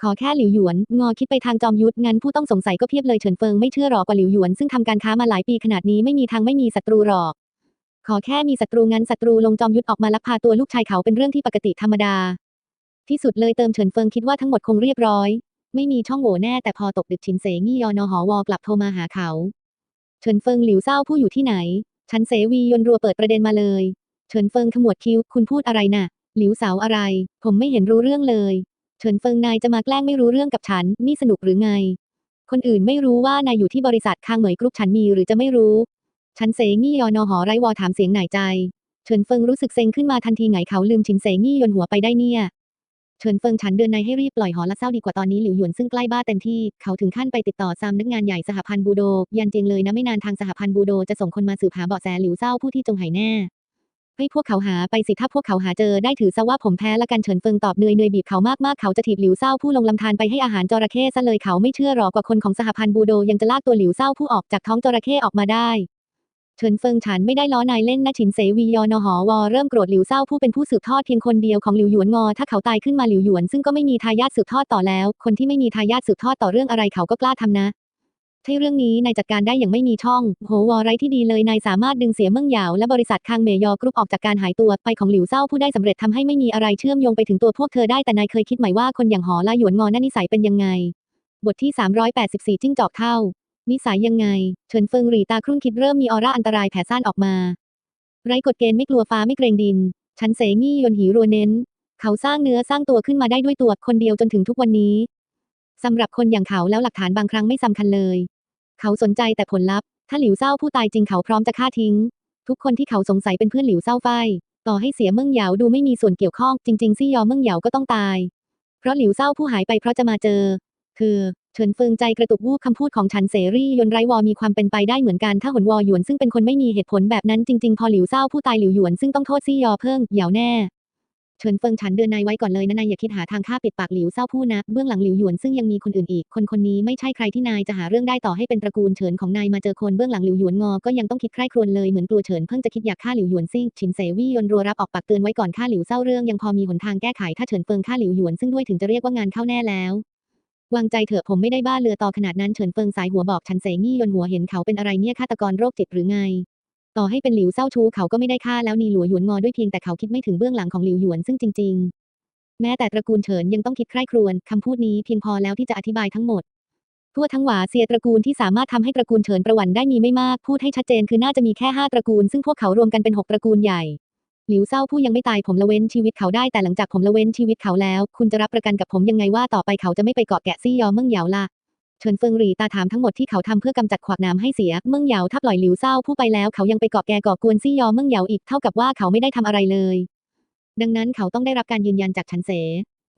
ขอแค่หลิวหยวน งอคิดไปทางจอมยุทธงั้นผู้ต้องสงสัยก็เพียบเลยเฉินเฟิงไม่เชื่อหรอกว่าหลิวหยวนซึ่งทำการค้ามาหลายปีขนาดนี้ไม่มีทางไม่มีศัตรูหรอก ขอแค่มีศัตรูงั้นศัตรูลงจอมยุทธออกมาลักพาตัวลูกชายเขาเป็นเรื่องที่ปกติธรรมดา ที่สุดเลยเติมเฉินเฟิงคิดว่าทั้งหมดคงเรียบร้อยไม่มีช่องโหว่แน่แต่พอตกดึกชินเสงี่ยอนอหอวอกลับโทรมาหาเขา ฉินเฟิงหลิวเศร้าผู้อยู่ที่ไหน ฉันเสวียนรัวเปิดประเด็นมาเลย เฉินเฟิงขมวดคิ้ว คุณพูดอะไรน่ะ หลิวสาวอะไร ผมไม่เห็นรู้เรื่องเลย เฉินเฟิงนายจะมาแกล้งไม่รู้เรื่องกับฉัน นี่สนุกหรือไง คนอื่นไม่รู้ว่านายอยู่ที่บริษัทคางเหมยกรุ๊ปฉันมีหรือจะไม่รู้ ฉันเสงี่ยอนอหอไรวอถามเสียงหน่ายใจ เฉินเฟิงรู้สึกเซ็งขึ้นมาทันทีไงเขาลืมฉินเสงี่ยนหัวไปได้เนี่ย เฉินเฟิงฉันเดือนในให้รีบปล่อยหอละเศร้าดีกว่าตอนนี้หลิวหยวนซึ่งใกล้บ้านเต็มที่ เขาถึงขั้นไปติดต่อซำนักงานใหญ่สหพันธ์บูโด ยันเจียงเลยนะไม่นานทางสหพันธ์บูโดจะส่งคนมาสืบหาเบาะแสหลิวเศร้าผู้ที่จงหายแน่ให้พวกเขาหาไปสิถ้าพวกเขาหาเจอได้ถือซะว่าผมแพ้ละกันเฉินเฟิงตอบเนยเนยบีบเขามากๆเขาจะถีบหลิวเศร้าผู้ลงลำธารไปให้อาหารจระเข้ซะเลยเขาไม่เชื่อหรอกว่าคนของสหพันธ์บูโดยังจะลากตัวหลิวเศร้าผู้ออกจากท้องจระเข้ออกมาได้ เฉินเฟิงฉันไม่ได้ล้อนายเล่นนะฉินเสวียอนหอวอเริ่มโกรธหลิวเศร้าผู้เป็นผู้สืบทอดเพียงคนเดียวของหลิวหยวนงอ ถ้าเขาตายขึ้นมาหลิวหยวนซึ่งก็ไม่มีทายาทสืบทอดต่อแล้ว คนที่ไม่มีทายาทสืบทอดต่อเรื่องอะไรเขาก็กล้าทำนะใช่เรื่องนี้นายจัดการได้อย่างไม่มีช่อง โหวอไรที่ดีเลยนายสามารถดึงเสียเมืองหยาวและบริษัทคางเมยอกรุ๊ปออกจากการหายตัวไปของหลิวเศร้าผู้ได้สำเร็จทำให้ไม่มีอะไรเชื่อมโยงไปถึงตัวพวกเธอได้แต่นายเคยคิดไหมว่าคนอย่างหอละหยวนงอนั่นนิสัยเป็นยังไง บทที่ 384 จิ้งจอกเท่า นิสัยยังไง เฉินเฟิงหรีตาครุ่นคิดเริ่มมีออร่าอันตรายแผ่ซ่านออกมา ไร้กฎเกณฑ์ไม่กลัวฟ้าไม่เกรงดิน ฉันเสงี่ยนหีรัวเน้น เขาสร้างเนื้อสร้างตัวขึ้นมาได้ด้วยตัวคนเดียวจนถึงทุกวันนี้สำหรับคนอย่างเขาแล้วหลักฐานบางครั้งไม่สำคัญเลย เขาสนใจแต่ผลลัพธ์ ถ้าหลิวเศร้าผู้ตายจริงเขาพร้อมจะฆ่าทิ้ง ทุกคนที่เขาสงสัยเป็นเพื่อนหลิวเศร้าไฟต่อให้เสียเมืองเหยาดูไม่มีส่วนเกี่ยวข้องจริงๆซี่ยอเมืองเหยาก็ต้องตาย เพราะหลิวเศร้าผู้หายไปเพราะจะมาเจอ คือ เฉินเฟิงใจกระตุกวูบคำพูดของฉันเสรียนไรวอมีความเป็นไปได้เหมือนกันถ้าหนวอหยวนซึ่งเป็นคนไม่มีเหตุผลแบบนั้นจริงๆ พอหลิวเศร้าผู้ตายหลิวหยวนซึ่งต้องโทษซี่ยอเพิ่งเหยาแน่เฉินเฟิงฉันเดือนนายไว้ก่อนเลยนะนายอย่าคิดหาทางฆ่าปิดปากหลิวเศร้าผู้นะเบื้องหลังหลิวหยวนซึ่งยังมีคนอื่นอีก คนคนนี้ไม่ใช่ใครที่นายจะหาเรื่องได้ต่อให้เป็นตระกูลเฉินของนายมาเจอคนเบื้องหลังหลิวหยวนงอก็ยังต้องคิดใคร่ครวญเลยเหมือนกลัวเฉินเพิ่งจะคิดอยากฆ่าหลิวหยวนซิ่งฉินเสวี่ยนรัวรับออกปากเตือนไว้ก่อนฆ่าหลิวเศร้าเรื่องยังพอมีหนทางแก้ไขถ้าเฉินเฟิงฆ่าหลิวหยวนซึ่งด้วยถึงจะเรียกว่างานเข้าแน่แล้ว วางใจเถอะผมไม่ได้บ้าเรือต่อขนาดนั้นเฉินเฟิงสายหัวบอกฉันเสงี่ยนหัวเห็นเขาเป็นอะไรเนี่ยฆาตกรโรคจิตหรือไง ต่อให้เป็นหลิวเศร้าชูเขาก็ไม่ได้ฆ่าแล้วนีหลัวหยวนงอด้วยเพียงแต่เขาคิดไม่ถึงเบื้องหลังของหลิวหยวนซึ่งจริง ๆ แม้แต่ตระกูลเฉินยังต้องคิดใคร่ครวญคำพูดนี้เพียงพอแล้วที่จะอธิบายทั้งหมดทั่วทั้งหวาเซียตระกูลที่สามารถทำให้ตระกูลเฉินประวันได้มีไม่มาก พูดให้ชัดเจนคือน่าจะมีแค่ห้าตระกูล ซึ่งพวกเขารวมกันเป็นหกตระกูลใหญ่ หลิวเศร้าผู้ยังไม่ตายผมละเว้นชีวิตเขาได้แต่หลังจากผมละเว้นชีวิตเขาแล้ว คุณจะรับประกันกับผมยังไงว่าต่อไปเขาจะไม่ไปเกาะแกะซี่ยอเมืองเหยาล่ะเฉินเฟิงหรีตาถามทั้งหมดที่เขาทำเพื่อกำจัดขวากน้ำให้เสีย เมืองเหยาถ้าปล่อยหลิวเศร้าผู้ไปแล้วเขายังไปเกาะแกะก่อกวนซี่ยอเมืองเหยาอีกเท่ากับว่าเขาไม่ได้ทำอะไรเลย ดังนั้นเขาต้องได้รับการยืนยันจากฉันเส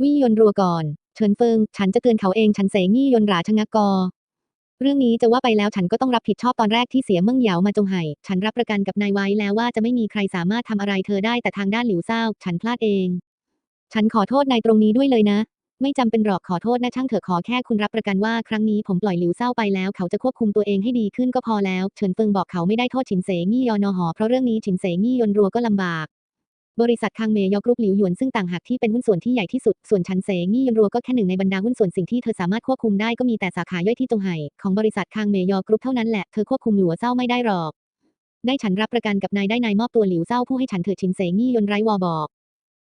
วี่ยนรัวก่อนเฉินเฟิง ฉันจะเตือนเขาเองฉันเสงี่ยนหราชะงักกอ เรื่องนี้จะว่าไปแล้วฉันก็ต้องรับผิดชอบตอนแรกที่เสียเมืองเหยามาจงไห่ ฉันรับประกันกับนายไว้แล้วว่าจะไม่มีใครสามารถทำอะไรเธอได้แต่ทางด้านหลิวเศร้าฉันพลาดเอง ฉันขอโทษนายตรงนี้ด้วยเลยนะ ไม่จำเป็นหรอกขอโทษนะช่างเถอะขอแค่คุณรับประกันว่าครั้งนี้ผมปล่อยหลิวเศร้าไปแล้ว เขาจะควบคุมตัวเองให้ดีขึ้นก็พอแล้ว เฉินเฟิงบอกเขาไม่ได้โทษฉินเสงี่ยอนอหอเพราะเรื่องนี้ฉินเสงี่ยนรัวก็ลำบาก บริษัทคังเมยอกรุ๊ปหลิวหยวนซึ่งต่างหากที่เป็นหุ้นส่วนที่ใหญ่ที่สุด ส่วนชันเสงี่ยนรัวก็แค่หนึ่งในบรรดาหุ้นส่วนสิ่งที่เธอสามารถควบคุมได้ก็มีแต่สาขาย่อยที่จงไห่ของบริษัทคังเมยอกรุ๊ปเท่านั้นแหละ เธอควบคุมหลัวเศร้าไม่ได้หรอก ได้ฉันรับประกันกับนายได้นายมอบตัวหลิวเศร้าผู้ให้ฉันเถิดชินเสงี่ยนไร้วอบอก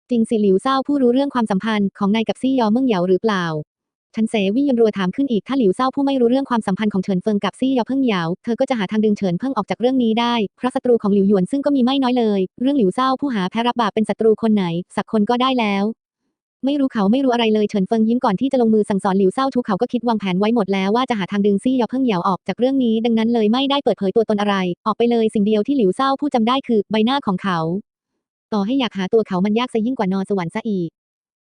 จริงสิหลิวเศร้าผู้รู้เรื่องความสัมพันธ์ของนายกับซี่ยอเมืองเหยาหรือเปล่า ฉันเสวี่ยนรัวถามขึ้นอีกถ้าหลิวเศร้าผู้ไม่รู้เรื่องความสัมพันธ์ของเฉินเฟิงกับซี่ยอเพิ่งเหยาเธอก็จะหาทางดึงเฉินเพิ่งออกจากเรื่องนี้ได้เพราะศัตรูของหลิวหยวนซึ่งก็มีไม่น้อยเลย เรื่องหลิวเศร้าผู้หาแพ้รับบาปเป็นศัตรูคนไหน สักคนก็ได้แล้วไม่รู้เขาไม่รู้อะไรเลยเฉินเฟิงยิ้มก่อนที่จะลงมือสั่งสอนหลิวเศร้าทุกเขาก็คิดวางแผนไว้หมดแล้วว่าจะหาทางดึงซี่ยอเพิ่งเหยาออกจากเรื่องนี้ ดังนั้นเลยไม่ได้เปิดเผยตัวตนอะไร ออกไปเลยสิ่งเดียวที่หลิวเศร้าผู้จำได้คือใบหน้าของเขา ต่อให้อยากหาตัวเขามันยากซะยิ่งกว่านอสวรรค์ซะอีก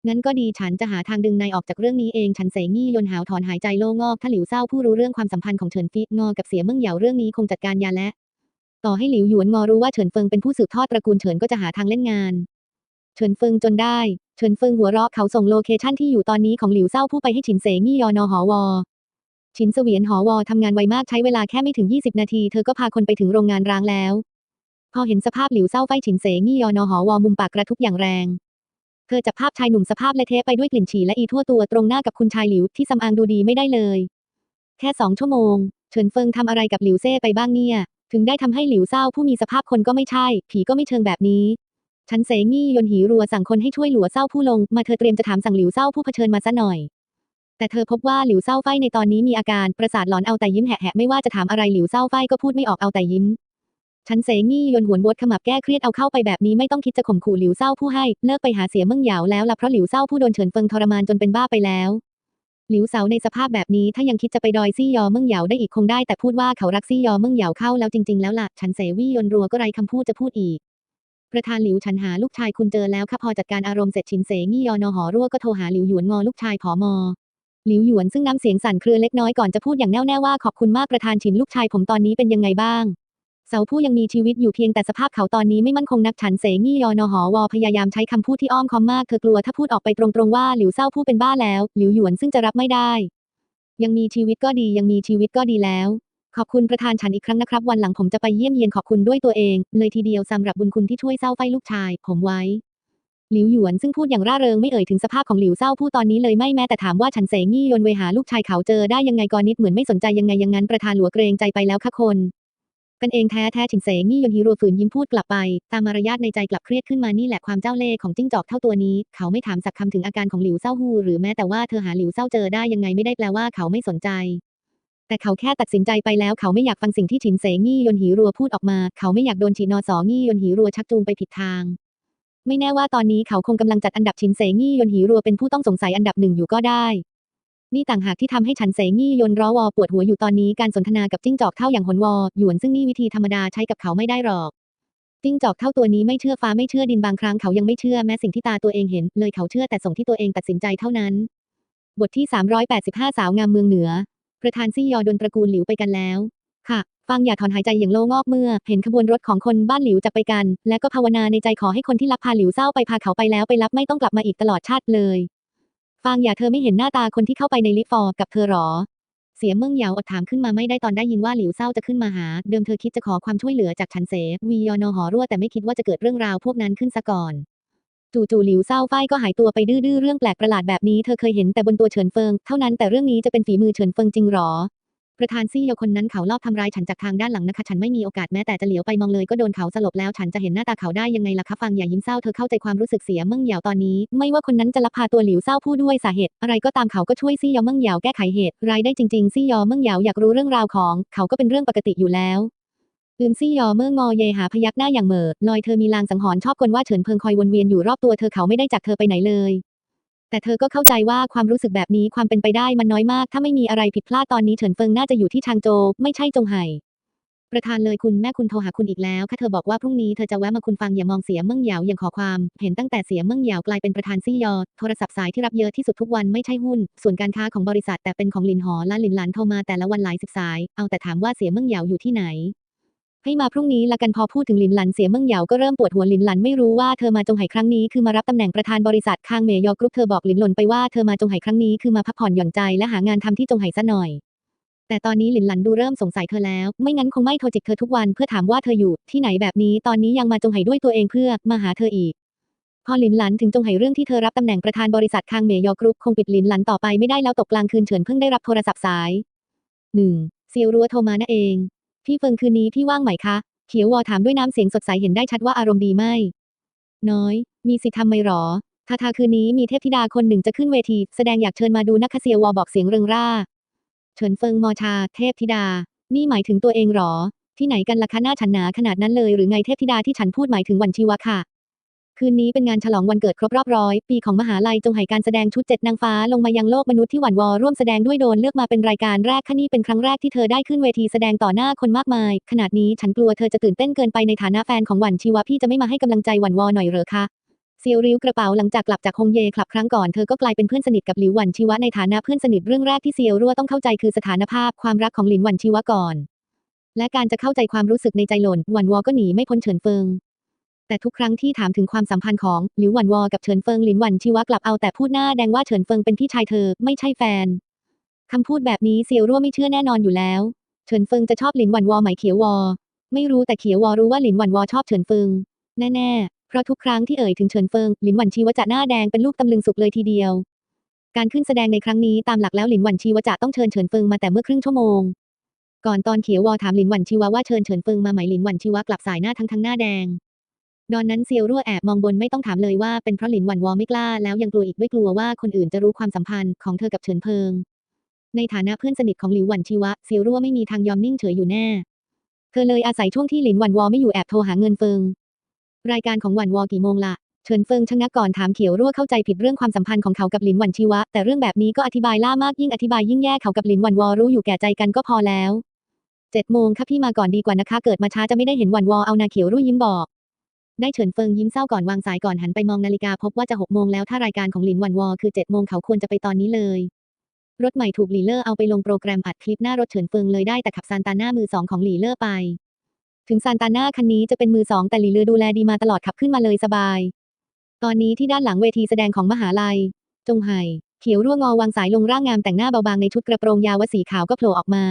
งั้นก็ดีฉันจะหาทางดึงนายออกจากเรื่องนี้เองฉันเสงี่ยนหาวถอนหายใจโล่งอกถ้าหลิวเศร้าผู้รู้เรื่องความสัมพันธ์ของเฉินฟีงอกับเสียเมืองเหยาเรื่องนี้คงจัดการยาและ ต่อให้หลิวหยวนงอรู้ว่าเฉินเฟิงเป็นผู้สืบทอดตระกูลเฉินก็จะหาทางเล่นงาน เฉินเฟิงจนได้ เฉินเฟิงหัวเราะเขาส่งโลเคชั่นที่อยู่ตอนนี้ของหลิวเศร้าผู้ไปให้ฉินเสงี่ยอนอหอวอฉินเสวียนหอวอทำงานไวมากใช้เวลาแค่ไม่ถึง 20 นาที เธอก็พาคนไปถึงโรงงานร้างแล้ว พอเห็นสภาพหลิวเศร้าไฟฉินเสงี่ยอนอหอวอมุมปากกระทุบอย่างแรง เธอจับภาพชายหนุ่มสภาพเละเทะไปด้วยกลิ่นฉี่และอีทั่วตัวตรงหน้ากับคุณชายหลิวที่สำอางดูดีไม่ได้เลย แค่สองชั่วโมง เฉินเฟิงทำอะไรกับหลิวเซ่ไปบ้างเนี่ย ถึงได้ทำให้หลิวเศร้าผู้มีสภาพคนก็ไม่ใช่ ผีก็ไม่เชิงแบบนี้ฉันเสงี่ยนหีรัวสั่งคนให้ช่วยหลัวเศร้าผู้ลง มาเธอเตรียมจะถามสั่งหลิวเศร้าผู้เผชิญมาซะหน่อย แต่เธอพบว่าหลิวเศร้าไฟในตอนนี้มีอาการประสาทหลอนเอาแต่ยิ้มแหะๆไม่ว่าจะถามอะไรหลิวเศร้าไฟก็พูดไม่ออกเอาแต่ยิ้ม ฉันเสงี่ยนหวนวดขมับแก้เครียดเอาเข้าไปแบบนี้ไม่ต้องคิดจะข่มขู่หลิวเศร้าผู้ให้เลิกไปหาเสียเมิ่งเหยาแล้วละเพราะหลิวเศร้าผู้โดนเฉินเฟิงทรมานจนเป็นบ้าไปแล้ว หลิวเสาในสภาพแบบนี้ถ้ายังคิดจะไปดอยซี่ยอเมิ่งเหยาได้อีกคงได้แต่พูดว่าเขารักซี่ยอเมิ่งเหยาเข้าแล้วจริงๆแล้วล่ะฉันเสวี่ยนรัวก็ไรคำพูดจะพูดอีกประธานหลิวฉันหาลูกชายคุณเจอแล้วค่ะพอจัดการอารมณ์เสร็จชินเสงี่ยอนอหอรั่วก็โทรหาหลิวหยวนงอลูกชายผอมอหลิวหยวนซึ่งน้ำเสียงสั่นเครือเล็กน้อยก่อนจะพูดอย่างแน่วแน่ว่าขอบคุณมากประธานฉินลูกชายผมตอนนี้เป็นยังไงบ้าง เสาผู้ยังมีชีวิตอยู่เพียงแต่สภาพเขาตอนนี้ไม่มั่นคงนักฉันเสงี่ยอนอหอวอพยายามใช้คำพูดที่อ้อมค้อมมากเธอกลัวถ้าพูดออกไปตรงๆว่าหลิวเศร้าผู้เป็นบ้าแล้ว หลิวหยวนซึ่งจะรับไม่ได้ ยังมีชีวิตก็ดียังมีชีวิตก็ดีแล้วขอบคุณประธานฉันอีกครั้งนะครับ วันหลังผมจะไปเยี่ยมเยียนขอบคุณด้วยตัวเอง เลยทีเดียวสำหรับบุญคุณที่ช่วยเศร้าไฟลูกชาย ผมไว้ หลิวหยวนซึ่งพูดอย่างร่าเริงไม่เอ่ยถึงสภาพของหลิวเศร้าผู้ตอนนี้เลยไม่แม้แต่ถามว่าฉันเสงี่ยนเวหาลูกชายเขาเจอได้ยังไงกอนิดเหมือนไม่สนใจยังไงยังงั้นประธานหลัวเกรงใจไปแล้วค่ะคน กันเองแท้แท้ฉินเสงี่ยนฮีโร่ฝืนยิ้มพูดกลับไป ตามมารยาทในใจกลับเครียดขึ้นมานี่แหละความเจ้าเล่ห์ของจิ้งจอกเท่าตัวนี้ เขาไม่ถามสักคำถึงอาการของหลิวเศร้าฮูหรือแม้แต่ว่าเธอหาหลิวเศร้าเจอได้ยังไงไม่ได้แปลว่าเขาไม่สนใจ แต่เขาแค่ตัดสินใจไปแล้วเขาไม่อยากฟังสิ่งที่ฉินเสงี่ยนหีรัวพูดออกมา เขาไม่อยากโดนฉีนอสองี่ยนหีรัวชักจูงไปผิดทาง ไม่แน่ว่าตอนนี้เขาคงกำลังจัดอันดับฉินเสงี่ยนหีรัวเป็นผู้ต้องสงสัยอันดับหนึ่งอยู่ก็ได้ นี่ต่างหากที่ทำให้ฉันเสงี่ยนร้อวอปวดหัวอยู่ตอนนี้การสนทนากับจิ้งจอกเท่าอย่างหนวอหยวนซึ่งนี่วิธีธรรมดาใช้กับเขาไม่ได้หรอกจิ้งจอกเท่าตัวนี้ไม่เชื่อฟ้าไม่เชื่อดินบางครั้งเขายังไม่เชื่อแม้สิ่งที่ตาตัวเองเห็น เลยเขาเชื่อแต่ส่งที่ตัวเองตัดสินใจเท่านั้น บทที่ 385 สาวงามเมืองเหนือ ประธานซี่ยอดนตระกูลหลิวไปกันแล้ว ค่ะ ฟังอย่าถอนหายใจอย่างโล่งอกเมื่อ เห็นขบวนรถของคนบ้านหลิวจะไปกัน และก็ภาวนาในใจขอให้คนที่ลักพาหลิวเศร้าไปพาเขาไปแล้วไปรับไม่ต้องกลับมาอีกตลอดชาติเลย ฟางอย่าเธอไม่เห็นหน้าตาคนที่เข้าไปในลิฟต์ฟอร์กับเธอหรอ เสียเมืองเหยาอดถามขึ้นมาไม่ได้ตอนได้ยินว่าหลิวเศร้าจะขึ้นมาหา เดิมเธอคิดจะขอความช่วยเหลือจากฉันเสวียอนอหอรั่วแต่ไม่คิดว่าจะเกิดเรื่องราวพวกนั้นขึ้นซะก่อน จู่ๆหลิวเศร้าฝ้ายก็หายตัวไปดื้อๆเรื่องแปลกประหลาดแบบนี้เธอเคยเห็นแต่บนตัวเฉินเฟิง เท่านั้นแต่เรื่องนี้จะเป็นฝีมือเฉินเฟิงจริงหรอ ประธานซี่เยาคนนั้นเขาลอบทำร้ายฉันจากทางด้านหลังนะคะ ฉันไม่มีโอกาสแม้แต่จะเหลียวไปมองเลยก็โดนเขาสลบแล้วฉันจะเห็นหน้าตาเขาได้ยังไงล่ะคะฟังอย่ายิ้มเศร้าเธอเข้าใจความรู้สึกเสียเมิ่งเหยาตอนนี้ ไม่ว่าคนนั้นจะลักพาตัวหลิวเศร้าผู้ด้วยสาเหตุ อะไรก็ตามเขาก็ช่วยซี่เยาเมิ่งเหยาแก้ไขเหตุร้ายได้จริงๆซี่เยาเมิ่งเหยาอยากรู้เรื่องราวของ เขาก็เป็นเรื่องปกติอยู่แล้วอืมซี่ยอเมื่องอเยหาพยักหน้าอย่างเหม่อลอยเธอมีลางสังหรณ์ชอบกลว่าเฉินเพิงคอยวนเวียนอยู่รอบตัวเธอเขาไม่ได้จากเธอไปไหนเลย แต่เธอก็เข้าใจว่าความรู้สึกแบบนี้ความเป็นไปได้มันน้อยมาก ถ้าไม่มีอะไรผิดพลาดตอนนี้เฉินเฟิงน่าจะอยู่ที่ชางโจวไม่ใช่จงไห่ประธานเลยคุณแม่คุณโทรหาคุณอีกแล้วค่ะเธอบอกว่าพรุ่งนี้เธอจะแวะมาคุณฟังอย่ามองเสียเมิ่งเหยาอย่างขอความ เห็นตั้งแต่เสียเมิ่งเหยากลายเป็นประธานซี่ยอ โทรศัพท์สายที่รับเยอะที่สุดทุกวันไม่ใช่หุ้น ส่วนการค้าของบริษัทแต่เป็นของหลินหอและลินหลานโทรมาแต่ละวันหลายสิบสาย เอาแต่ถามว่าเสียเมิ่งเหยาอยู่ที่ไหน ให้มาพรุ่งนี้ละกันพอพูดถึงหลินหลันเสียเมิ่งเหยาก็เริ่มปวดหัวหลินหลันไม่รู้ว่าเธอมาจงไห่ครั้งนี้คือมารับตำแหน่งประธานบริษัทคางเมยอกรุ๊ปเธอบอกหลินหลนไปว่าเธอมาจงไห่ครั้งนี้คือมาพักผ่อนหย่อนใจและหางานทำที่จงไห่ซะหน่อย แต่ตอนนี้หลินหลันดูเริ่มสงสัยเธอแล้ว ไม่งั้นคงไม่โทรจิกเธอทุกวันเพื่อถามว่าเธออยู่ที่ไหนแบบนี้ตอนนี้ยังมาจงไห่ด้วยตัวเองเพื่อมาหาเธออีกพอหลินหลันถึงจงไห่เรื่องที่เธอรับตำแหน่งประธานบริษัทคางเมยอกรุ๊ปคงปิดลินหลันต่อไปไม่ได้แล้วตกกลางคืนเฉินเพิ่งได้รับโทรศัพท์สายหนึ่งเซียวรัวโทรมานั่นเอง พี่เฟิงคืนนี้พี่ว่างไหมคะ เขียววอถามด้วยน้ำเสียงสดใสเห็นได้ชัดว่าอารมณ์ดีไม่ น้อย มีสิทธิ์ทำไหมหรอทาทาคืนนี้มีเทพธิดาคนหนึ่งจะขึ้นเวที แสดงอยากเชิญมาดูนะคะเซียววอบอกเสียงเริงร่า เฉินเฟิงมอชา เทพธิดา นี่หมายถึงตัวเองหรอ ที่ไหนกันล่ะคะหน้าฉันหนาขนาดนั้นเลยหรือไงเทพธิดาที่ฉันพูดหมายถึงวันชีวะค่ะ คืนนี้เป็นงานฉลองวันเกิดครบรอบร้อยปีของมหาลัยจงไห่การแสดงชุดเจ็ดนางฟ้าลงมายังโลกมนุษย์ที่หวั่นวอร่วมแสดงด้วยโดนเลือกมาเป็นรายการแรกค่ะนี่เป็นครั้งแรกที่เธอได้ขึ้นเวทีแสดงต่อหน้าคนมากมาย ขนาดนี้ฉันกลัวเธอจะตื่นเต้นเกินไปในฐานะแฟนของหวันชีวะพี่จะไม่มาให้กำลังใจหวันวอหน่อยเหรอคะเซียวริ้วกระเป๋าหลังจากกลับจากฮงเยคลับครั้งก่อนเธอก็กลายเป็นเพื่อนสนิทกับหลิวหวันชีวะในฐานะเพื่อนสนิทเรื่องแรกที่เซียวรั่วต้องเข้าใจคือสถานภาพความรักของหลินหวันชีวะก่อน และการจะเข้าใจความรู้สึกในใจหล่นหวันวอก็หนีไม่พ้นเฉินเฟิง แต่ทุกครั้งที่ถามถึงความสัมพันธ์ของหลิวหวันวอกับเฉินเฟิงหลินหวันชีวะกลับเอาแต่พูดหน้าแดงว่าเฉินเฟิงเป็นพี่ชายเธอไม่ใช่แฟนคำพูดแบบนี้เซียวรั่วไม่เชื่อแน่นอนอยู่แล้ว เฉินเฟิงจะชอบหลินหวันวอไหมเขียววอ ไม่รู้แต่เขียววอรู้ว่าหลินหวันวอชอบเฉินเฟิงแน่ๆ เพราะทุกครั้งที่เอ่ยถึงเฉินเฟิงหลินหวันชีวะจะหน้าแดงเป็นลูกตำลึงสุกเลยทีเดียว การขึ้นแสดงในครั้งนี้ตามหลักแล้วหลินหวันชีวะจะต้องเชิญเฉินเฟิงมาแต่เมื่อครึ่งชั่วโมง ก่อนตอนเขียววอถามหลินหวันชีวะว่าเชิญเฉินเฟิงมาไหมหลินหวันชีวะกลับสายหน้าทั้งทั้งหน้าแดง ตอนนั้นเซียวรั่วแอบมองบนไม่ต้องถามเลยว่าเป็นเพราะหลินหวันวอไม่กล้าแล้วยังกลัวอีกด้วยกลัวว่าคนอื่นจะรู้ความสัมพันธ์ของเธอกับเฉินเพิง ในฐานะเพื่อนสนิทของหลิวหวันชีวะเซียวรั่วไม่มีทางยอมนิ่งเฉยอยู่แน่ เธอเลยอาศัยช่วงที่หลินหวันวอไม่อยู่แอบโทรหาเงินเฟิง รายการของหวันวอกี่โมงละเฉินเฟิงชะงักก่อนถามเขียวรั่วเข้าใจผิดเรื่องความสัมพันธ์ของเขากับหลินหวันชีวะ แต่เรื่องแบบนี้ก็อธิบายล่ามากยิ่งอธิบายยิ่งแย่เขากับหลินหวันวอรู้อยู่แก่ใจกันก็พอแล้วเจ็ดโมงค่ะพี่มาก่อนดีกว่านะคะ เกิดมาช้าจะไม่ได้เห็นหวันวอเอานาเขียวรุ่ยยิ้มบอก ได้เฉินเฟิงยิ้มเศร้าก่อนวางสายก่อนหันไปมองนาฬิกาพบว่าจะหกโมงแล้วถ้ารายการของหลินหวันวอคือเจ็ดโมงเขาควรจะไปตอนนี้เลย รถใหม่ถูกหลีเลอร์เอาไปลงโปรแกรมอัดคลิปหน้ารถเฉินเฟิงเลยได้แต่ขับซานตาน่ามือสองของหลีเลอร์ไป ถึงซานตาน่าคันนี้จะเป็นมือสองแต่หลีเลอร์ดูแลดีมาตลอดขับขึ้นมาเลยสบาย ตอนนี้ที่ด้านหลังเวทีแสดงของมหาลัย จงไห่เขียวร่วงงอวางสายลงร่างงามแต่งหน้าเบาบางในชุดกระโปรงยาวสีขาวก็โผล่ออกมา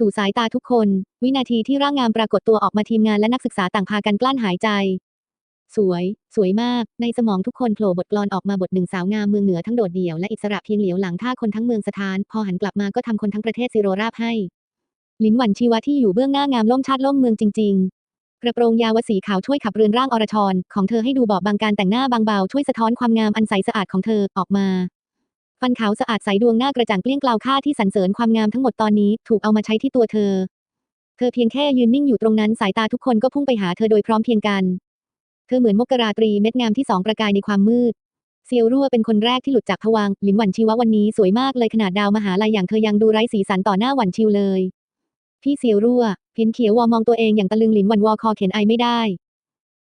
สู่สายตาทุกคน วินาทีที่ร่างงามปรากฏตัวออกมาทีมงานและนักศึกษาต่างพากันกลั้นหายใจ สวย สวยมาก ในสมองทุกคนโผล่บทกลอนออกมาบทหนึ่งสาวงามเมืองเหนือทั้งโดดเดี่ยวและอิสระเพียงเหลียวหลังท่าคนทั้งเมืองสถาน พอหันกลับมาก็ทำคนทั้งประเทศซิโรราบให้ ลินหวันชีวะที่อยู่เบื้องหน้างามล่มชาติล่มเมืองจริง ๆกระโปรงยาวสีขาวช่วยขับเรือนร่างอรชรของเธอให้ดูบอบบางการแต่งหน้าบางเบาช่วยสะท้อนความงามอันใสสะอาดของเธอออกมา ฟันขาวสะอาดใสดวงหน้ากระจ่างเกลี้ยงกล่าวค่าที่สรรเสริญความงามทั้งหมดตอนนี้ถูกเอามาใช้ที่ตัวเธอ เธอเพียงแค่ยืนนิ่งอยู่ตรงนั้นสายตาทุกคนก็พุ่งไปหาเธอโดยพร้อมเพียงกัน เธอเหมือนมกราตรีเม็ดงามที่สองประกายในความมืด เซียวรั่วเป็นคนแรกที่หลุดจากผวังหลินหวันชีวะวันนี้สวยมากเลยขนาดดาวมหาลัยอย่างเธอยังดูไร้สีสันต่อหน้าหวันชิวเลย พี่เซียวรั่วเพียนเขียววอมองตัวเองอย่างตะลึงหลินหวันวอคอเข็นไอไม่ได้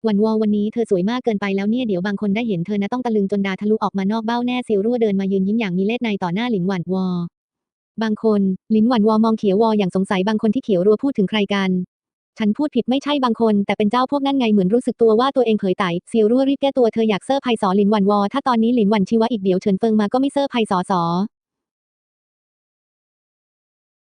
วันวอวันนี้เธอสวยมากเกินไปแล้วเนี่ยเดี๋ยวบางคนได้เห็นเธอนะต้องตะลึงจนดาทะลุออกมานอกเบ้าแน่เซียวรั่วเดินมายืนยิ้มอย่างมีเล่ห์ในต่อหน้าหลินหวันวอบางคนหลินหวันวอมองเขียววออย่างสงสัยบางคนที่เขียวรัวพูดถึงใครกัน ฉันพูดผิดไม่ใช่บางคน แต่เป็นเจ้าพวกนั่นไงเหมือนรู้สึกตัวว่าตัวเองเผยไต่เซียวรั่วรีบแก้ตัวเธออยากเซอร์ไพรส์สอหลินหวันวอถ้าตอนนี้หลินหวันชีวะอีกเดี๋ยวเฉินเฟิงมาก็ไม่เซอร์ไพรส์สอสอ